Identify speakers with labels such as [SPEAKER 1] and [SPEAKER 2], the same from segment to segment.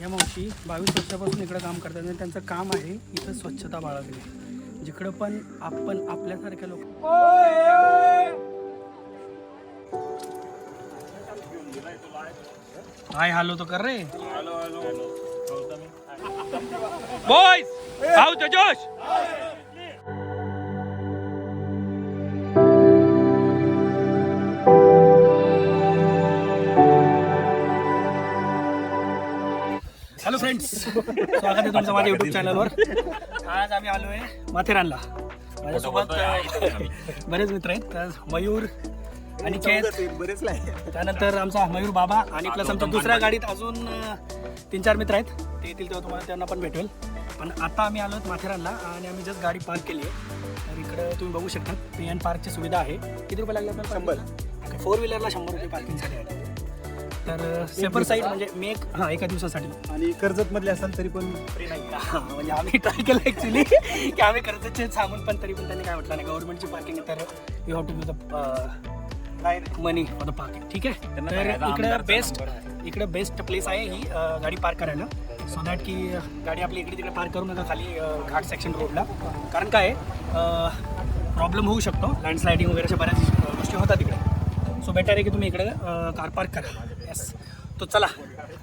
[SPEAKER 1] या मावशी बावीस वर्षापासून इकडं काम करतात आणि त्यांचं काम आहे इथं स्वच्छता बाळगणे. जिकडं पण आपण आपल्यासारख्या लोक हाय हॅलो तो कर रे. बॉयज आउट द जोश फ्रेंड्स स्वागत आहे तुमचं माझ्या युट्यूब चॅनलवर आज आम्ही आलो आहे माथेरानला. माझ्यासोबत बरेच मित्र आहेत. तर मयूर आणि बरेच त्यानंतर आमचा मयूर बाबा आणि प्लस आमच्या दुसऱ्या गाडीत अजून तीन चार मित्र आहेत. ते येतील तेव्हा तुम्हाला त्यांना पण भेटेल. पण आता आम्ही आलो आहोत माथेरानला आणि आम्ही जस्ट गाडी पार्क केली आहे. तर इकडं तुम्ही बघू शकता पी एन पार्कची सुविधा आहे. किती रुपये लागले आपल्याला शंभर. फोर व्हीलरला शंभर रुपये पार्किंगसाठी आहे. तर सेपर साईड म्हणजे मी एक हां एका दिवसासाठी.
[SPEAKER 2] आणि कर्जत मधले असाल तरी पण
[SPEAKER 1] फ्री नाही. का म्हणजे आम्ही ट्राय केलं ॲक्च्युली की आम्ही कर्जचे सांगून पण तरी पण त्यांनी काय म्हटलं नाही गव्हर्नमेंटची पार्किंग तर you have to do the money for the parking ठीक आहे? तर इकडे बेस्ट इकडे बेस्ट प्लेस आहे ही अं, गाडी पार्क करायला. सो दॅट की अं, गाडी आपली इकडे तिकडे पार्क करू नका खाली अं, घाट सेक्शन रोडला कारण काय प्रॉब्लेम होऊ शकतो. लँडस्लायडिंग वगैरे अशा बऱ्याच गोष्टी होतात इकडे. सो बेटर आहे की तुम्ही इकडे कार पार्क करा. करतो चला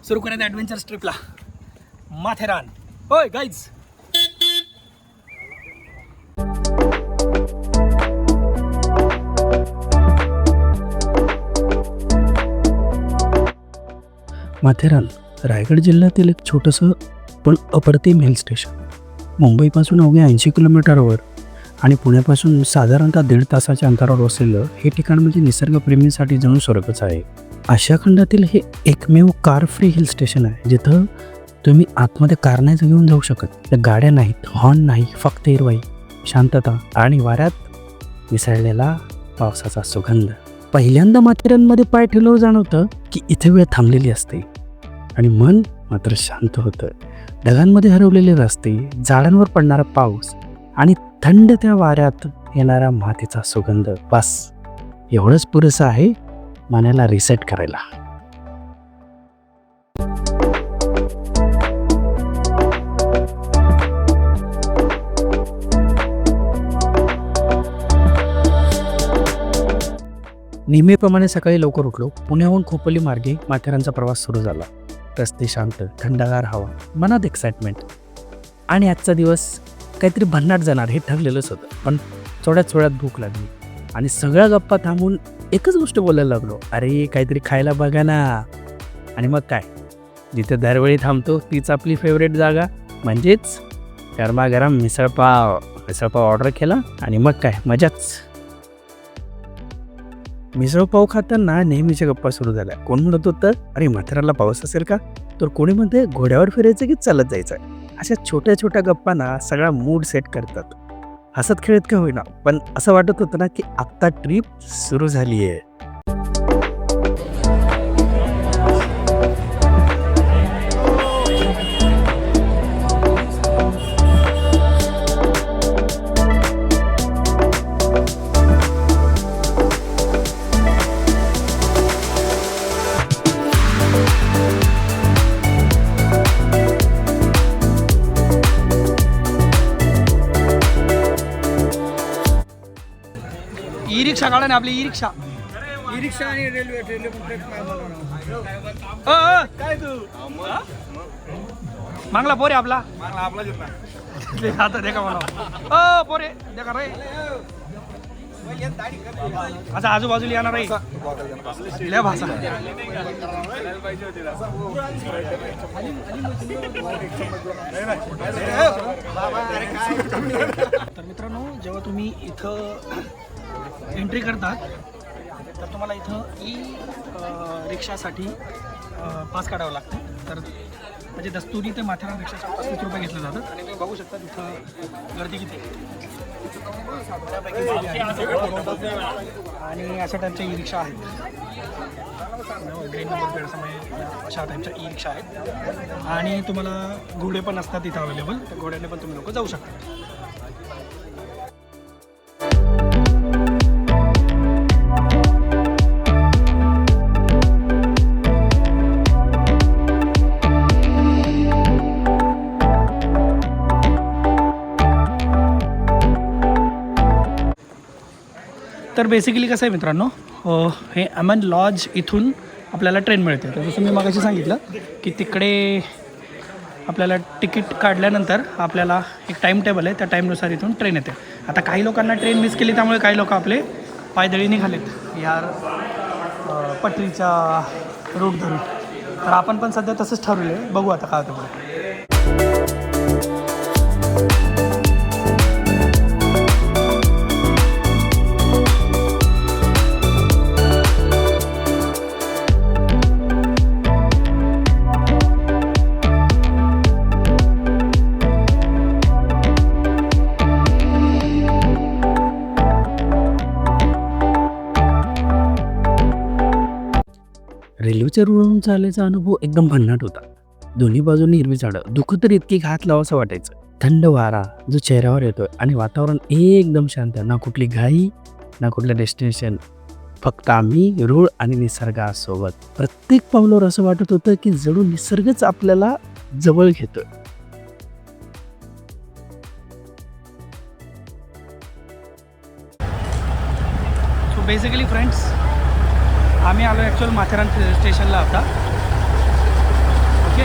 [SPEAKER 1] सुरू करायचं ॲडव्हेंचर ट्रिपला माथेरान. होय गाईज माथेरान रायगड जिल्ह्यातील एक छोटंसं पण अप्रतिम हिल स्टेशन मुंबईपासून अवघ्या ऐंशी किलोमीटरवर आणि पुण्यापासून साधारणतः दीड तासाच्या अंतरावर असलेलं हे ठिकाण म्हणजे निसर्गप्रेमींसाठी जणू स्वर्गच आहे. आशिया खंडातील हे एकमेव कार फ्री हिल स्टेशन आहे जिथं तुम्ही आतमध्ये कार नाही घेऊन जाऊ शकत. त्या गाड्या नाहीत हॉर्न नाही फक्त हिरवाई शांतता आणि वाऱ्यात मिसळलेला पावसाचा सुगंध. पहिल्यांदा माथेऱ्यांमध्ये पाय ठेवलं जाणवतं की इथे वेळ थांबलेली असते. आणि मन मात्र शांत होतं. ढगांमध्ये हरवलेले रस्ते झाडांवर पडणारा पाऊस आणि थंड त्या वाऱ्यात येणारा मातीचा सुगंध. बस. एवढंच पुरेसं आहे मनाला रिसेट करायला. नेहमीप्रमाणे सकाळी लवकर उठलो. पुण्याहून खोपोली मार्गे माथेरानचा प्रवास सुरू झाला. रस्ते शांत थंडगार हवा मनात एक्साइटमेंट आणि आजचा दिवस काहीतरी भन्नाट जाणार हे ठरलेलंच होतं. पण थोड्याच थोड्यात भूक लागली. आणि सगळ्या गप्पा थांबून एकच गोष्ट बोलायला लागलो. अरे काहीतरी खायला बघा ना. आणि मग काय? जिथे दरवेळी थांबतो तीच आपली फेवरेट जागा. म्हणजेच गरमागरम मिसळपाव मिसळपाव ऑर्डर केला आणि मग काय? मजाच. मिसळपाव खाताना नेहमीच्या गप्पा सुरू झाल्या. कोण म्हणत होतं? अरे माथेरानला पाऊस असेल का? तर कोणी म्हणते घोड्यावर फिरायचं की चालत जायचं अशा छोट्या छोट्या गप्पांना सगळा मूड सेट करतात. हसत खेळत का होईना? पण असं वाटत होतं ना की आत्ता ट्रिप सुरू झाली आहे रिक्षा काढा ना आपली ई रिक्षा ई रिक्षा आणि रेल्वे रेल्वे काय तू? मागला पोरे आपला.
[SPEAKER 2] मागला आपला
[SPEAKER 1] आता देखा मला. ओ पोरे देखा रे. आता आजूबाजूला येणार आहे. लय भाषा तर मित्रांनो जेव्हा तुम्ही इथं एंट्री करतात. तर तुम्हाला इथं ई रिक्षासाठी पास काढावं लागतं. तर म्हणजे दस्तुरी ते माथेरान रिक्षासाठी पस्तीस रुपये घेतलं जातं आणि तुम्ही बघू शकता तिथं गर्दी किती आहे. आणि अशा टाईपच्या ई रिक्षा आहेत. ग्रीन नंबर अशा टाईपच्या ई रिक्षा आहेत. आणि तुम्हाला घोडे पण असतात इथं अवेलेबल तर घोड्याने पण तुम्ही लोक जाऊ शकता. तर बेसिकली कसं आहे मित्रांनो हे अमन लॉज इथून आपल्याला ट्रेन मिळते. तर जसं मी मगाशी सांगितलं की तिकडे आपल्याला तिकीट काढल्यानंतर आपल्याला एक टाईम टेबल आहे त्या टाईमनुसार इथून ट्रेन येते. आता काही लोकांना ट्रेन मिस केली त्यामुळे काही लोक आपले पायदळी निघालेत. या पटरीच्या रूट धरून. तर आपण पण सध्या तसंच ठरवलं आहे बघू आता काय होतं पुढे
[SPEAKER 3] रेल्वेच्या चालायचा अनुभव एकदम भन्नाट होता. दोन्ही बाजूने हिरवी झाडं. दुःख तर इतकी घात लावासं वाटायचं. थंड वारा जो चेहऱ्यावर येतोय आणि वातावरण एकदम शांत ना कुठली घाई ना कुठलं डेस्टिनेशन फक्त आम्ही रूळ आणि निसर्गासोबत. प्रत्येक पावलावर असं वाटत होतं की जणू निसर्गच आपल्याला जवळ घेतोय.
[SPEAKER 1] बेसिकली फ्रेंड्स आम्ही आलो ॲक्च्युअल माथेरान स्टेशनला आता. ओके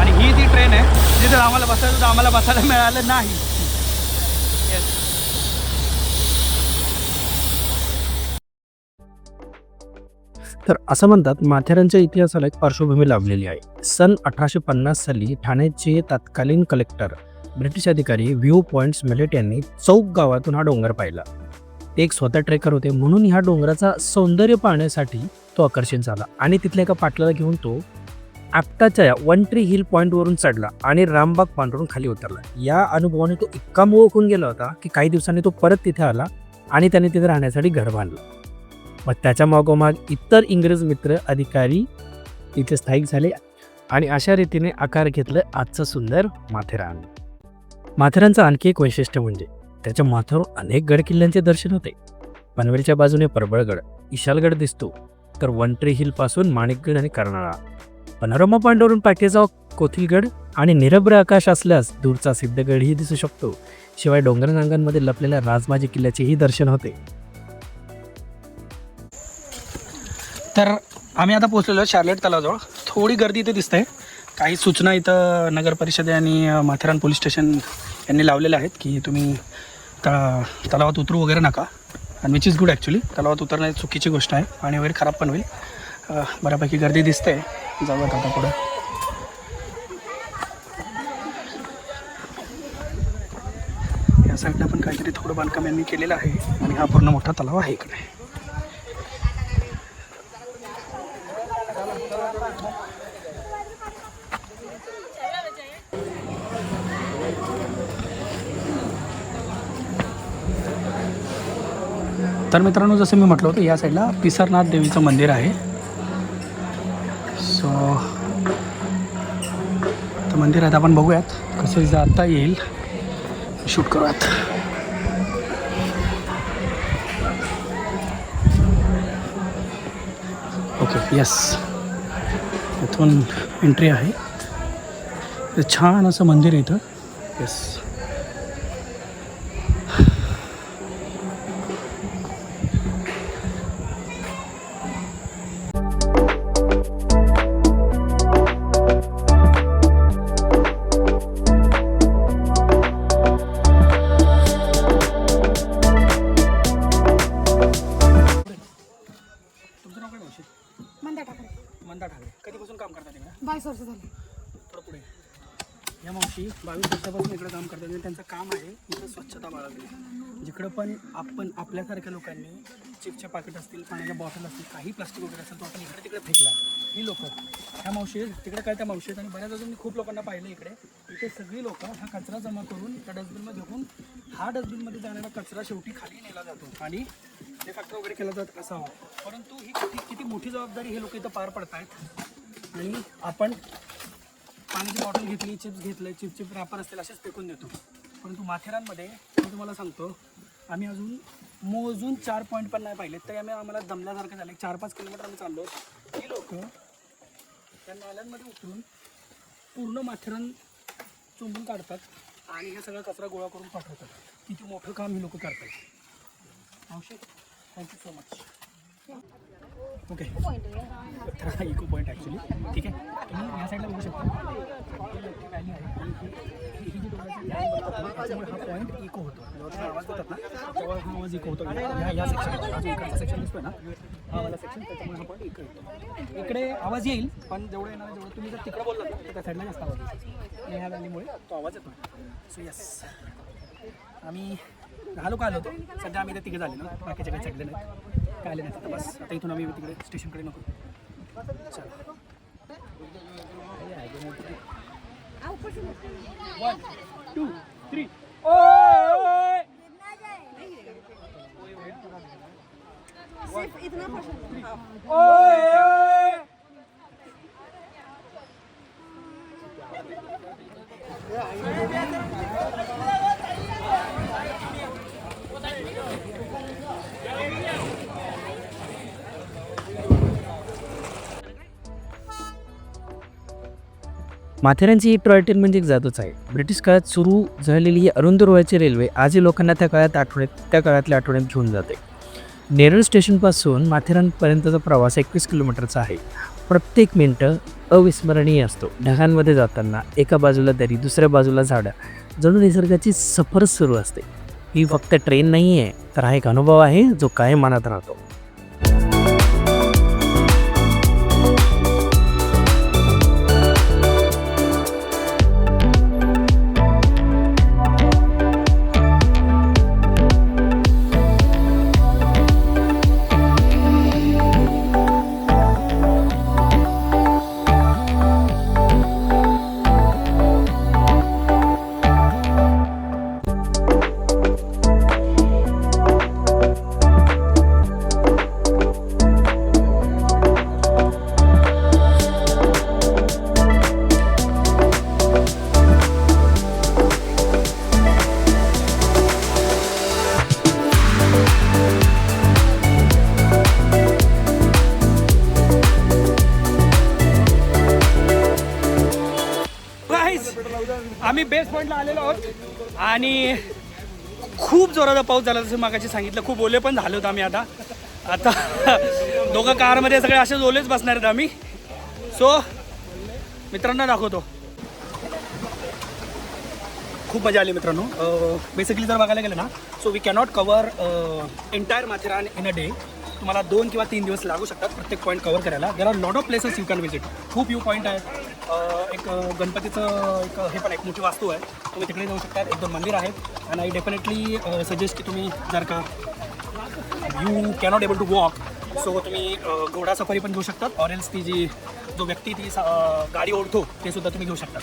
[SPEAKER 1] आणि ही ती ट्रेन आहे जिथं आम्हाला बसायचं तर आम्हाला बसायला मिळालं नाही.
[SPEAKER 3] तर असं म्हणतात माथेरानच्या इतिहासाला एक पार्श्वभूमी लाभलेली आहे. सन अठराशे पन्नास साली ठाण्याचे तत्कालीन कलेक्टर ब्रिटिश अधिकारी व्ह्यू पॉइंट्स मेलेट यांनी चौक गावातून हा डोंगर पाहिला. ते एक स्वतः ट्रेकर होते. म्हणून ह्या डोंगराचा सौंदर्य पाहण्यासाठी तो आकर्षित झाला. आणि तिथल्या एका पाटलाला घेऊन तो आपटाच्या वन ट्री हिल पॉईंटवरून चढला आणि रामबाग पांढरून खाली उतरला. या अनुभवाने तो इतका मोह होऊन गेला होता की काही दिवसांनी तो परत तिथे आला आणि त्याने तिथे राहण्यासाठी घर बांधलं. मग त्याच्या मागोमाग इतर इंग्रज मित्र अधिकारी तिथे स्थायिक झाले आणि अशा रीतीने आकार घेतलं आजचं सुंदर माथेरान. माथेरानचं आणखी एक वैशिष्ट्य म्हणजे त्याच्या माथ्यावर अनेक गडकिल्ल्यांचे दर्शन होते. पनवेलच्या बाजूने परबळगड इशालगड दिसतो तर वनट्री हिलपासून माणिकगड आणि कर्नाळा. पनोरमा पॉईंटवरून पाठीचा कोथिलगड आणि निरभ्र आकाश असल्यास दूरचा सिद्धगडही दिसू शकतो. शिवाय डोंगररांगांमध्ये लपलेल्या राजमाजी किल्ल्याचेही दर्शन होते.
[SPEAKER 1] तर आम्ही आता पोहोचलेलो शार्लेट तलावाजवळ. थोडी गर्दी इथे दिसते. काही सूचना इथं नगर परिषदे आणि माथेरान पोलीस स्टेशन यांनी लावलेल्या आहेत की तुम्ही तळा तलावात उतरू वगैरे नका. आणि विच इज गुड ॲक्च्युली तलावात उतरणं चुकीची गोष्ट आहे पाणी वगैरे खराब पण होईल. बऱ्यापैकी गर्दी दिसते जाऊयात आता पुढं. या साईडला पण काहीतरी थोडं बांधकाम यांनी केलेलं आहे आणि हा पूर्ण मोठा तलाव आहे इकडे. तर मित्रांनो जसं मी म्हटलं होतं या साईडला पिसरनाथ देवीचं मंदिर आहे. सो तर मंदिरात आपण बघूयात कसं जाता येईल. शूट करूयात. ओके यस इथून एंट्री आहे. छान असं मंदिर आहे इथं. येस आपण पण आपण आपल्यासारख्या लोकांनी चिपचे पाकिट असतील पाण्याच्या बॉटल असतील काही प्लास्टिक वगैरे असेल तो आपण इकडे तिकडे फेकला. ही लोक ह्या मावशी तिकडे काय त्या मावशी आणि बऱ्याच अजून मी खूप लोकांना पाहिलं इकडे. इथे सगळी लोक हा कचरा जमा करून त्या डस्टबिनमध्ये घेऊन हा डस्टबिनमध्ये जाणारा कचरा शेवटी खाली नेला जातो. आणि ते फॅक्टर वगैरे केला जात असावा. परंतु ही किती किती मोठी जबाबदारी हे लोक इथं पार पडतायत. आणि आपण पाण्याची बॉटल घेतली चिप्स घेतले चिप्स चिप रॅपर असतील असेच फेकून देतो. परंतु माथेरानमध्ये मी तुम्हाला सांगतो आम्ही अजून मोजून चार पॉईंट पण नाही पाहिलेत. तरी आम्ही आम्हाला दमल्यासारखं झालं चार पाच किलोमीटर आम्ही चाललो ही लोक त्या नाल्यांमध्ये उतरून पूर्ण माथेरान चुंबून काढतात आणि हे सगळं कचरा गोळा करून पाठवतात. किती मोठं काम ही लोक करतात. मावशी थँक्यू सो मच ओके तर हा इको पॉईंट ॲक्च्युली ठीक आहे. तुम्ही या साईडला बघू शकता. त्याच्यामुळे हा पॉईंट इको होतो आवाज देतात ना तेव्हा हा आवाज इको होतो ह्या या सेक्शन हा जो इकडचा सेक्शन दिसतोय ना हा वाला सेक्शन त्याच्यामुळे हा पॉईंट इको येतो इकडे आवाज येईल पण जेवढं येणार आहे, जेवढं तुम्ही जर तिकडे बोललात ना तर त्या साईडला जास्त आवाज येईल. आणि ह्या व्हॅलीमुळे तो आवाज येतो सो येस आम्ही दहा लोक आलो होतो? सध्या आम्ही तिघे झाले ना बाकीचे काही चढले नाहीत. काय आले नाहीत आता. बस आता इथून आम्ही तिकडे स्टेशनकडे नको. चला. वन टू थ्री
[SPEAKER 4] सिर्फ इतना पसंद हाँ।
[SPEAKER 3] माथेरानची ही टॉय ट्रेन म्हणजे एक जादूच आहे. ब्रिटिश काळात सुरू झालेली ही अरुंद रोयाची रेल्वे आजही लोकांना त्या काळात आठवड्यात त्या काळातल्या आठवड्यात घेऊन जाते. नेरळ स्टेशनपासून माथेरानपर्यंतचा प्रवास एकवीस किलोमीटरचा आहे. प्रत्येक मिनटं अविस्मरणीय असतो. ढगांमध्ये जाताना एका बाजूला दरी दुसऱ्या बाजूला झाडं. जणू निसर्गाची सफरच सुरू असते. ही फक्त ट्रेन नाही आहे तर हा एक अनुभव आहे जो कायम मनात राहतो.
[SPEAKER 1] आम्ही बेस्ट पॉईंटला आलेलो आहोत. आणि खूप जोराचा पाऊस झाला जसं मागाशी सांगितलं खूप ओले पण झाले होते आम्ही आता. आता दोघं कारमध्ये सगळे असेच ओलेच बसणार आहेत आम्ही. सो मित्रांना दाखवतो. खूप मजा आली मित्रांनो. बेसिकली जर बघायला गेलं ना so we cannot cover entire Matheran in a day तुम्हाला दोन किंवा तीन दिवस लागू शकतात प्रत्येक पॉईंट कवर करायला. There are lot of places you can visit खूप व्यू पॉईंट आहेत एक गणपतीचं एक हे पण एक मोठी वास्तू आहे. तुम्ही तिकडे जाऊ शकतात एक दोन मंदिर आहेत. आणि आय डेफिनेटली सजेस्ट की तुम्ही जर का you cannot able to walk so तुम्ही घोडा सफारी पण घेऊ शकतात. ऑरेल्स ती जी जो व्यक्ती ती सा- गाडी ओढतो ते सुद्धा तुम्ही घेऊ शकतात.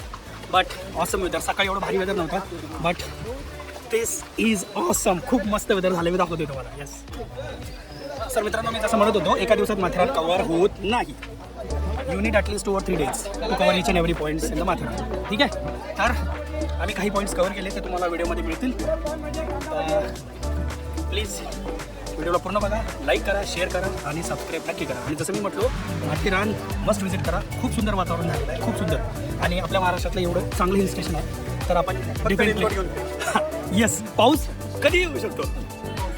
[SPEAKER 1] बट ऑसम वेदर सकाळी एवढं भारी वेदर नव्हतं. बट दिस इज ऑसम खूप मस्त वेदर झाले. मी दाखवतो तुम्हाला. येस सर मित्रांनो मी जसं म्हणत होतो एका दिवसात माथेरान कव्हर होत नाही. You need at least over three days to cover each and every points in the Matheran ठीक आहे? तर आम्ही काही पॉईंट्स कवर केले ते तुम्हाला व्हिडिओमध्ये मिळतील. प्लीज व्हिडिओला पूर्ण बघा लाईक करा शेअर करा आणि सबस्क्राईब नक्की करा. आणि जसं मी म्हटलो माथेरान मस्ट विजिट करा. खूप सुंदर वातावरण झालेलं आहे खूप सुंदर. आणि आपल्या महाराष्ट्रातलं एवढं चांगलं हिल स्टेशन आहे तर आपण येस पाऊस कधी येऊ शकतो.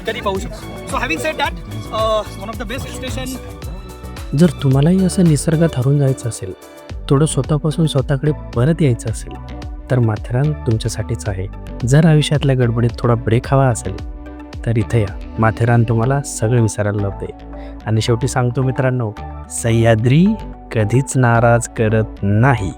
[SPEAKER 1] कधी पाहू शकतो. So having set that one of the best station
[SPEAKER 3] जर तुम्हालाही असं निसर्गात हरून जायचं असेल थोडं स्वतःपासून स्वतःकडे परत यायचं असेल तर माथेरान तुमच्यासाठीच आहे. जर आयुष्यातल्या गडबडीत थोडा ब्रेक हवा असेल तर इथे या. माथेरान तुम्हाला सगळं विसरायला लावते आणि शेवटी सांगतो मित्रांनो सह्याद्री कधीच नाराज करत नाही.